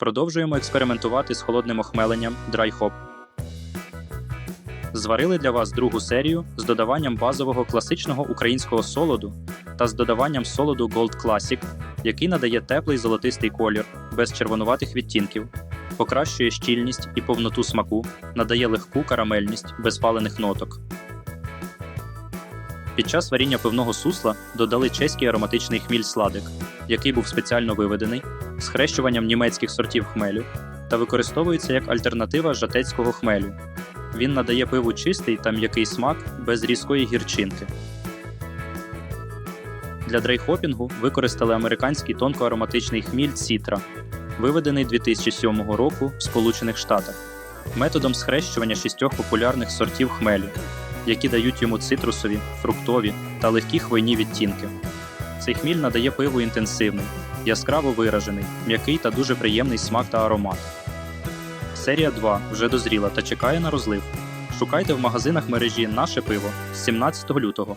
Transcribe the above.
Продовжуємо експериментувати з холодним охмеленням Hop. Зварили для вас другу серію з додаванням базового класичного українського солоду та з додаванням солоду Gold Classic, який надає теплий золотистий колір без червонуватих відтінків, покращує щільність і повноту смаку, надає легку карамельність без палених ноток. Під час варіння пивного сусла додали чеський ароматичний хміль сладик, який був спеціально виведений з хрещуванням німецьких сортів хмелю та використовується як альтернатива жатецького хмелю. Він надає пиву чистий та м'який смак без різкої гірчинки. Для дрейхопінгу використали американський тонкоароматичний хміль Цітра, виведений 2007 року в Сполучених Штатах, методом схрещування шістьох популярних сортів хмелю, які дають йому цитрусові, фруктові та легкі хвойні відтінки. Цей хміль надає пиву інтенсивний, яскраво виражений, м'який та дуже приємний смак та аромат. Серія 2 вже дозріла та чекає на розлив. Шукайте в магазинах мережі наше пиво з 17 лютого.